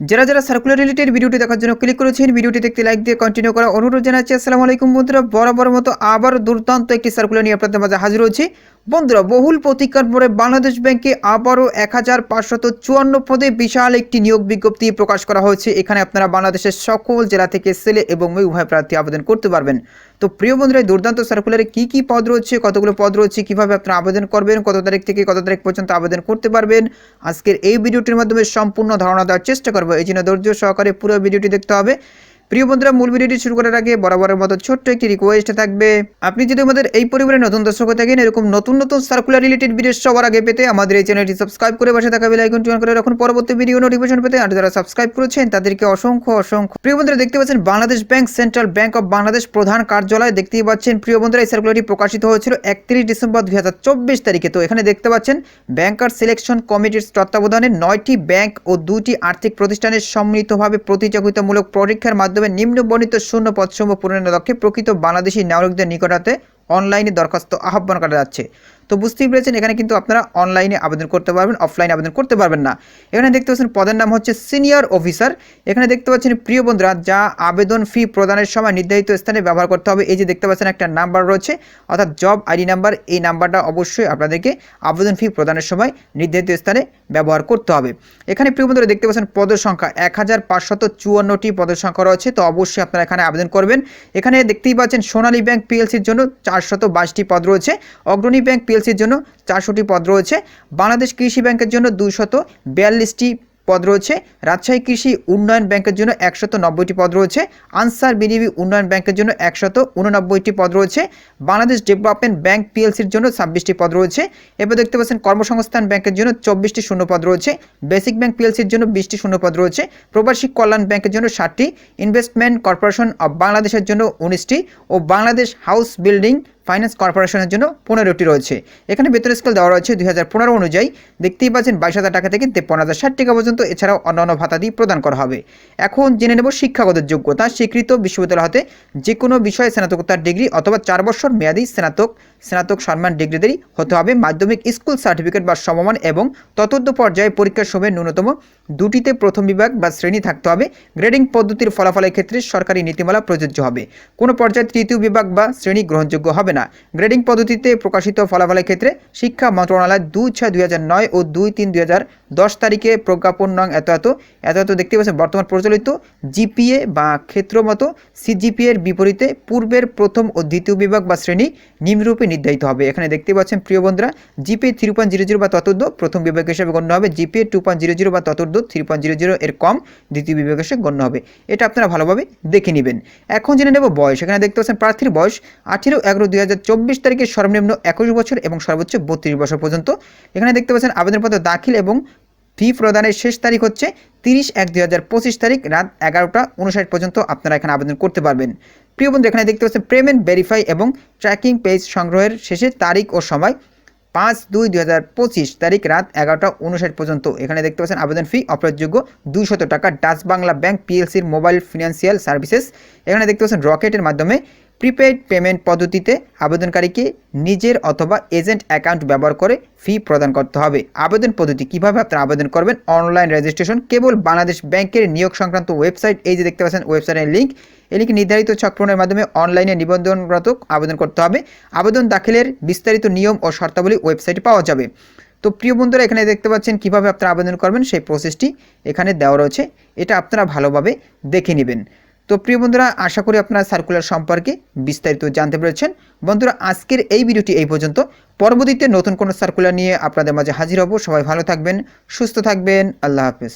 যারা যারা circular related ভিডিওটি দেখার জন্য ক্লিক করেছেন, ভিডিওটি দেখতে লাইক দিয়ে কন্টিনিউ করা অনুরোধ জানাচ্ছি। আসসালামু আলাইকুম বন্ধুরা, বরাবর মতো আবার দুর্দান্ত একটি সার্কুলার নিয়ে আপনাদের মাঝে হাজির হয়েছি। বন্ধুরা, বহুল প্রতীক্ষার পরে বাংলাদেশ ব্যাংকে আবারও এক হাজার পাঁচশত চুয়ান্ন পদে বিশাল একটি নিয়োগ বিজ্ঞপ্তি প্রকাশ করা হয়েছে। এখানে আপনারা বাংলাদেশের সকল জেলা থেকে ছেলে এবং মেয়ে উভয় প্রার্থী আবেদন করতে পারবেন। তো প্রিয় বন্ধুরা দুর্দান্ত সার্কুলারে কি কি পদ রয়েছে, কতগুলো পদ রয়েছে, কীভাবে আপনারা আবেদন করবেন, কত তারিখ থেকে কত তারিখ পর্যন্ত আবেদন করতে পারবেন, আজকের এই ভিডিওটির মাধ্যমে সম্পূর্ণ ধারণা দেওয়ার চেষ্টা করব। এই জন্য ধৈর্য সহকারে পুরো ভিডিওটি দেখতে হবে। প্রিয় বন্ধুরা, মূল ভিডিওটি শুরু করার আগে বরাবরের মতো ছোট্ট একটি রিকোয়েস্ট থাকবে। আপনি যদি আমাদের এই পরিবারের নতুন দর্শক হয়ে থাকেন, এরকম নতুন নতুন সার্কুলার রিলেটেড ভিডিও সবার আগে পেতে আমাদের এই চ্যানেলটি সাবস্ক্রাইব করে পাশে থাকা বেল আইকনটি অন করে রাখুন। পরবর্তী ভিডিও নোটিফিকেশন পেতে আর যারা সাবস্ক্রাইব করেছেন, তাদেরকে অসংখ্য অসংখ্য। প্রিয় বন্ধুরা, দেখতে পাচ্ছেন Bangladesh bank, central bank of Bangladesh প্রধান কার্যালয়। দেখতেই পাচ্ছেন, প্রিয় বন্ধুরা, এই সার্কুলারটি প্রকাশিত হয়েছিল একত্রিশ ডিসেম্বর দুই হাজার চব্বিশ তারিখে। তো এখানে দেখতে পাচ্ছেন ব্যাংকার সিলেকশন কমিটির তত্ত্বাবধানে নয়টি ব্যাংক ও দুটি আর্থিক প্রতিষ্ঠানের সম্মিলিতভাবে প্রতিযোগিতামূলক পরীক্ষার মাধ্যমে নিম্নবর্ণিত শূন্য পদসমূহ পূরণের লক্ষ্যে প্রকৃত বাংলাদেশি নাগরিকদের নিকটাতে অনলাইনে দরখাস্ত আহ্বান করা যাচ্ছে। তো বুঝতেই পেরেছেন, এখানে কিন্তু আপনারা অনলাইনে আবেদন করতে পারবেন অফলাইনে আবেদন করতে পারবেন না। এখানে দেখতে পাচ্ছেন পদের নাম হচ্ছে সিনিয়র অফিসার এখানে দেখতে পাচ্ছেন প্রিয় বন্ধুরা, যা আবেদন ফি প্রদানের সময় নির্ধারিত স্থানে ব্যবহার করতে হবে, এই যে দেখতে পাচ্ছেন একটা নাম্বার রয়েছে, অর্থাৎ জব আইডি নাম্বার এই নাম্বারটা অবশ্যই আপনাদেরকে আবেদন ফি প্রদানের সময় নির্ধারিত স্থানে ব্যবহার করতে হবে। এখানে প্রিয় বন্ধুরা দেখতে পাচ্ছেন পদের সংখ্যা, এক হাজার পাঁচশত চুয়ান্নটি পদের সংখ্যা রয়েছে, তো অবশ্যই আপনারা এখানে আবেদন করবেন। এখানে দেখতেই পাচ্ছেন সোনালী ব্যাংক পিএলসির জন্য চারশত বাইশটি পদ রয়েছে, অগ্রণী ব্যাংক পিএলসির জন্য চারশোটি পদ রয়েছে। বাংলাদেশ কৃষি ব্যাংকের জন্য দুইশত বিয়াল্লিশটি পদ রয়েছে। রাজশাহী কৃষি উন্নয়ন ব্যাংকের জন্য একশত নব্বইটি পদ রয়েছে। আনসার বিডিবি উন্নয়ন ব্যাংকের জন্য একশত উননব্বইটি পদ রয়েছে। বাংলাদেশ ডেভেলপমেন্ট ব্যাংক পিএলসির জন্য ছাব্বিশটি পদ রয়েছে। এবার দেখতে পাচ্ছেন কর্মসংস্থান ব্যাংকের জন্য চব্বিশটি শূন্য পদ রয়েছে। বেসিক ব্যাংক পিএলসির জন্য বিশটি শূন্য পদ রয়েছে। প্রবাসী কল্যাণ ব্যাংকের জন্য ষাটটি। ইনভেস্টমেন্ট কর্পোরেশন অব বাংলাদেশের জন্য উনিশটি। ও বাংলাদেশ হাউস বিল্ডিং ফাইন্যান্স কর্পোরেশনের জন্য পনেরোটি রয়েছে। এখানে বেতন স্কেল দেওয়া রয়েছে দুই হাজার পনেরো অনুযায়ী। দেখতেই পাচ্ছেন বাইশ হাজার টাকা থেকে তেপ্পন্ন হাজার ষাট টাকা পর্যন্ত। এছাড়াও অন্যান্য ভাতা ভাতাদি প্রদান করা হবে। এখন জেনে নেব শিক্ষাগত যোগ্যতা। স্বীকৃত বিশ্ববিদ্যালয় হতে যে কোনো বিষয়ে স্নাতকোত্তর ডিগ্রি অথবা চার বছর মেয়াদী স্নাতক স্নাতক সম্মান ডিগ্রিদেরই হতে হবে। মাধ্যমিক স্কুল সার্টিফিকেট বা সমমান এবং ততদ্য পর্যায়ে পরীক্ষার সময় ন্যূনতম দুটিতে প্রথম বিভাগ বা শ্রেণি থাকতে হবে। গ্রেডিং পদ্ধতির ফলাফলের ক্ষেত্রে সরকারি নীতিমালা প্রযোজ্য হবে। কোনো পর্যায়ে তৃতীয় বিভাগ বা শ্রেণি গ্রহণযোগ্য হবে না। গ্রেডিং পদ্ধতিতে প্রকাশিত ফলাফলের ক্ষেত্রে শিক্ষা মন্ত্রণালয় দুই ছয় দুই হাজার নয় ও দুই তিন দুই হাজার দশ তারিখে প্রজ্ঞাপন নং এত এত এত এত দেখতে পাচ্ছেন বর্তমান প্রচলিত জিপিএ বা ক্ষেত্র মতো সিজিপিএর বিপরীতে পূর্বের প্রথম ও দ্বিতীয় বিভাগ বা শ্রেণি নিম্নরূপে নির্ধারিত হবে। এখানে দেখতে পাচ্ছেন প্রিয় বন্ধুরা, GPA three point zero zero বা ততর্ধ প্রথম বিভাগ হিসেবে গণ্য হবে। GPA two point zero zero বা ততর্ধ থ্রি পয়েন্ট জিরো জিরো এর কম দ্বিতীয় বিভাগ হিসেবে গণ্য হবে। এটা আপনারা ভালোভাবে দেখে নেবেন। এখন জেনে নেব বয়স। এখানে দেখতে পাচ্ছেন প্রার্থীর বয়স আঠেরো এগারো দুই তারিখে সর্বনিম্ন একুশ বছর এবং সর্বোচ্চ বত্রিশ বছর পর্যন্ত। এখানে দেখতে পাচ্ছেন আবেদনপত্র দাখিল এবং ফি প্রদানের শেষ তারিখ হচ্ছে তিরিশ এক দুই তারিখ রাত এগারোটা উনষাট পর্যন্ত আপনারা এখানে আবেদন করতে পারবেন। প্রিয় বন্ধু, এখানে দেখতে পাচ্ছেন পেমেন্ট ভেরিফাই এবং ট্র্যাকিং পেজ সংগ্রহের শেষের তারিখ ও সময় পাঁচ দুই দুই তারিখ রাত এগারোটা উনষাট পর্যন্ত। এখানে দেখতে পাচ্ছেন আবেদন ফি অপ্রযোগ্য দুইশত টাকা। ডাচ বাংলা ব্যাংক পিএলসির মোবাইল ফিনান্সিয়াল সার্ভিসেস এখানে দেখতে পাচ্ছেন রকেটের মাধ্যমে প্রিপেড পেমেন্ট পদ্ধতিতে আবেদনকারীকে নিজের অথবা এজেন্ট অ্যাকাউন্ট ব্যবহার করে ফি প্রদান করতে হবে। আবেদন পদ্ধতি কীভাবে আপনারা আবেদন করবেন? অনলাইন রেজিস্ট্রেশন কেবল বাংলাদেশ ব্যাংকের নিয়োগ সংক্রান্ত ওয়েবসাইট এই যে দেখতে পাচ্ছেন ওয়েবসাইটের লিঙ্ক এই লিঙ্ক নির্ধারিত ছকপূরণের মাধ্যমে অনলাইনে নিবন্ধনরত আবেদন করতে হবে। আবেদন দাখিলের বিস্তারিত নিয়ম ও শর্তাবলী ওয়েবসাইটে পাওয়া যাবে। তো প্রিয় বন্ধুরা, এখানে দেখতে পাচ্ছেন কীভাবে আপনারা আবেদন করবেন, সেই প্রসেসটি এখানে দেওয়া রয়েছে। এটা আপনারা ভালোভাবে দেখে নেবেন। তো প্রিয় বন্ধুরা, আশা করি আপনারা সার্কুলার সম্পর্কে বিস্তারিত জানতে পেরেছেন। বন্ধুরা, আজকের এই ভিডিওটি এই পর্যন্ত। পরবর্তীতে নতুন কোনো সার্কুলার নিয়ে আপনাদের মাঝে হাজির হব। সবাই ভালো থাকবেন, সুস্থ থাকবেন। আল্লাহ হাফেজ।